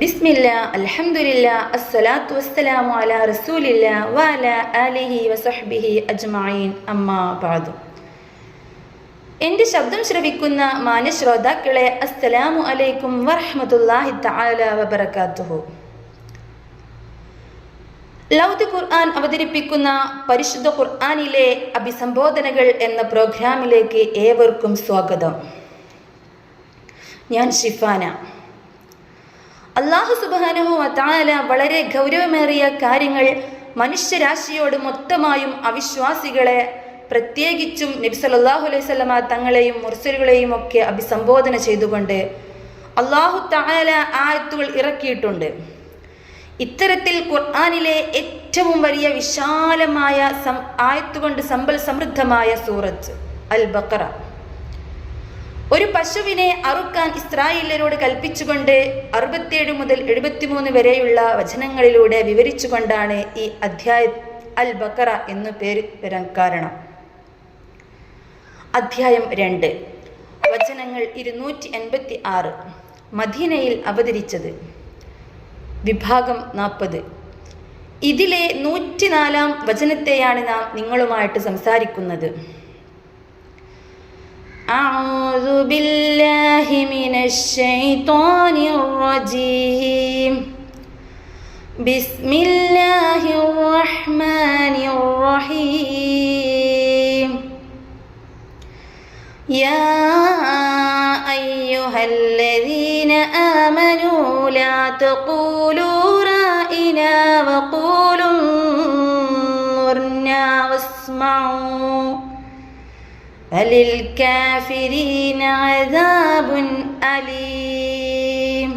ബിസ്മില്ല അൽഹംദുലില്ല അസ്സലാത്തു വസ്സലാമു അലാ റസൂലില്ല വാല ആലിഹി വസഹ്ബിഹി അജ്മഈൻ. അമ്മാ ബഅദു. എന്റെ ശബ്ദം ശ്രവിക്കുന്ന മാന്യ ശ്രോതാക്കളെ അസ്സലാമു അലൈക്കും വറഹ്മത്തുള്ളാഹി തആല വബറകാതുഹു ലൗദ് ഖുർആൻ അവതരിപ്പിക്കുന്ന പരിശുദ്ധ ഖുർആനിലെ അഭിസംബോധനകൾ എന്ന പ്രോഗ്രാമിലേക്ക് ഏവർക്കും സ്വാഗതം. ഞാൻ ഷിഫാന. അള്ളാഹു സുബാനുഹു താല വളരെ ഗൗരവമേറിയ കാര്യങ്ങൾ മനുഷ്യരാശിയോട് മൊത്തമായും അവിശ്വാസികളെ പ്രത്യേകിച്ചും നബ്സലല്ലാഹു അലൈഹി സ്വലമ തങ്ങളെയും മുർസലുകളെയും ഒക്കെ അഭിസംബോധന ചെയ്തുകൊണ്ട് അള്ളാഹു താല ആയത്തുകൾ ഇറക്കിയിട്ടുണ്ട്. ഇത്തരത്തിൽ ഖുർആാനിലെ ഏറ്റവും വലിയ വിശാലമായ സം ആയത്തുകൊണ്ട് സമ്പൽ സമൃദ്ധമായ സൂറത്ത് അൽ ബക്കറ ഒരു പശുവിനെ അറുക്കാൻ ഇസ്രായേലരോട് കൽപ്പിച്ചുകൊണ്ട് അറുപത്തിയേഴ് മുതൽ എഴുപത്തിമൂന്ന് വരെയുള്ള വചനങ്ങളിലൂടെ വിവരിച്ചുകൊണ്ടാണ് ഈ അധ്യായ അൽ ബക്കറ എന്നു പേര് വരാൻ കാരണം. അധ്യായം രണ്ട്. വചനങ്ങൾ ഇരുന്നൂറ്റി എൺപത്തി ആറ് മദീനയിൽ അവതരിച്ചത്. വിഭാഗം നാൽപ്പത് ഇതിലെ നൂറ്റിനാലാം വചനത്തെയാണ് നാം നിങ്ങളുമായിട്ട് സംസാരിക്കുന്നത്. أعوذ بالله من الشيطان الرجيم. بسم الله الرحمن الرحيم. يا أيها الذين آمنوا لا تقولوا رائنا وقولوا انظرنا واسمعوا. فللكافرين عذاب أليم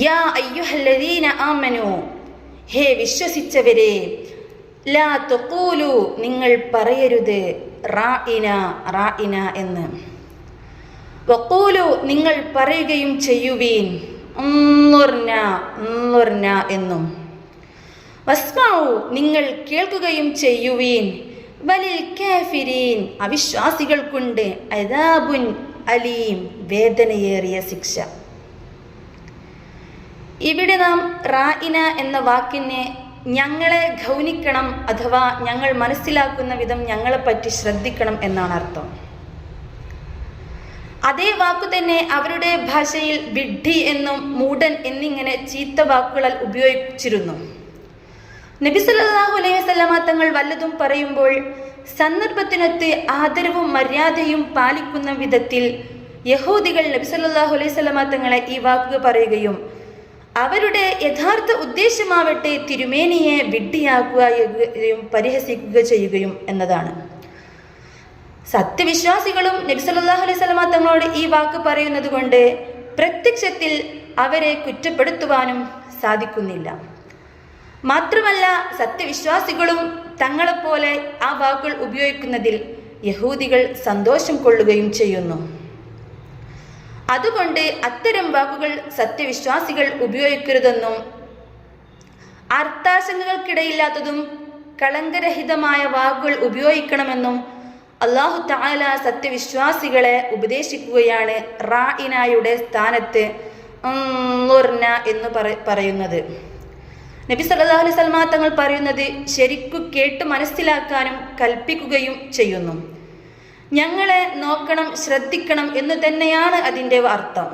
യാ അയ്യുഹല്ലദീന ആമനു ഹേ വിശ്വസിച്ചവരെ ലാ തുഖൂലു നിങ്ങൾ പറയരുത് റാഇന റാഇന എന്ന് വഖൂലു നിങ്ങൾ പറയുകയും ചെയ്യുവീൻ ഉന്നുർന ഉന്നുർന എന്നും വസ്മാവു നിങ്ങൾ കേൾക്കുകയും ചെയ്യുവീൻ വലിൽ അവിശ്വാസികൾക്കുണ്ട് അദാബുൻ അലീം വേദനയേറിയ ശിക്ഷ. ഇവിടെ നാം റായിന എന്ന വാക്കിനെ ഞങ്ങളെ ഗൗനിക്കണം അഥവാ ഞങ്ങൾ മനസ്സിലാക്കുന്ന വിധം ഞങ്ങളെ ഞങ്ങളെപ്പറ്റി ശ്രദ്ധിക്കണം എന്നാണ് അർത്ഥം. അതേ വാക്കു തന്നെ അവരുടെ ഭാഷയിൽ വിഡ്ഢി എന്നും മൂടൻ എന്നിങ്ങനെ ചീത്ത വാക്കുകളാൽ ഉപയോഗിച്ചിരുന്നു. നബി സല്ലല്ലാഹു അലൈഹി വസ്ലാമ തങ്ങൾ വല്ലതും പറയുമ്പോൾ സന്ദർഭത്തിനൊത്ത് ആദരവും മര്യാദയും പാലിക്കുന്ന വിധത്തിൽ യഹൂദികൾ നബി സല്ലല്ലാഹു അലൈഹി വസല്ലമ തങ്ങളെ ഈ വാക്കുകൾ പറയുകയും അവരുടെ യഥാർത്ഥ ഉദ്ദേശമാവട്ടെ തിരുമേനിയെ വിഡ്ഢിയാക്കുകയും പരിഹസിക്കുക ചെയ്യുകയും എന്നതാണ്. സത്യവിശ്വാസികളും നബി സല്ലല്ലാഹു അലൈഹി വസല്ലമ തങ്ങളോട് ഈ വാക്ക് പറയുന്നത് കൊണ്ട് പ്രത്യക്ഷത്തിൽ അവരെ കുറ്റപ്പെടുത്തുവാനും സാധിക്കുന്നില്ല. മാത്രമല്ല സത്യവിശ്വാസികളും തങ്ങളെപ്പോലെ ആ വാക്കുകൾ ഉപയോഗിക്കുന്നതിൽ യഹൂദികൾ സന്തോഷം കൊള്ളുകയും ചെയ്യുന്നു. അതുകൊണ്ട് അത്തരം വാക്കുകൾ സത്യവിശ്വാസികൾ ഉപയോഗിക്കരുതെന്നും അർത്ഥാശങ്കകൾക്കിടയില്ലാത്തതും കളങ്കരഹിതമായ വാക്കുകൾ ഉപയോഗിക്കണമെന്നും അള്ളാഹു താല സത്യവിശ്വാസികളെ ഉപദേശിക്കുകയാണ് റായിനായുടെ സ്ഥാനത്ത്. എന്ന് പറയുന്നത്. നബി സല്ലല്ലാഹു അലൈഹി വസല്ലമ തങ്ങൾ പറയുന്നത് ശരിക്കു കേട്ട് മനസ്സിലാക്കാനും കൽപ്പിക്കുകയും ചെയ്യുന്നു. ഞങ്ങളെ നോക്കണം ശ്രദ്ധിക്കണം എന്ന് തന്നെയാണ് അതിന്റെ അർത്ഥം.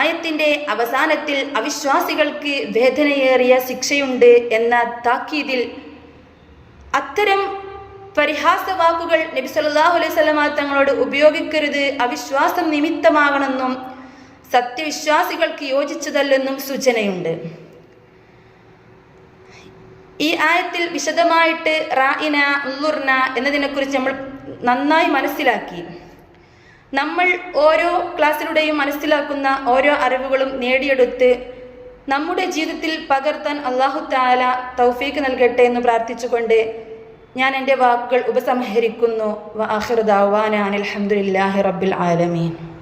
ആയത്തിന്റെ അവസാനത്തിൽ അവിശ്വാസികൾക്ക് വേദനയേറിയ ശിക്ഷയുണ്ട് എന്ന താക്കീതിൽ അത്തരം പരിഹാസവാക്കുകൾ നബി സല്ലല്ലാഹു അലൈഹി വസല്ലമ തങ്ങളോട് ഉപയോഗിക്കരുത്. അവിശ്വാസം നിമിത്തമാകണമെന്നും സത്യവിശ്വാസികൾക്ക് യോജിച്ചതല്ലെന്നും സൂചനയുണ്ട്. ഈ ആയത്തിൽ വിശദമായിട്ട് റായിന ഉള്ളുർന എന്നതിനെക്കുറിച്ച് നമ്മൾ നന്നായി മനസ്സിലാക്കി. നമ്മൾ ഓരോ ക്ലാസ്സിലൂടെയും മനസ്സിലാക്കുന്ന ഓരോ അറിവുകളും നേടിയെടുത്ത് നമ്മുടെ ജീവിതത്തിൽ പകർത്താൻ അള്ളാഹു താല തൗഫീക്ക് നൽകട്ടെ എന്ന് പ്രാർത്ഥിച്ചുകൊണ്ട് ഞാൻ എന്റെ വാക്കുകൾ ഉപസംഹരിക്കുന്നു. വ ആഖിറു അലഹമുല്ലാഹി റബ്ബിൽ ആലമീൻ.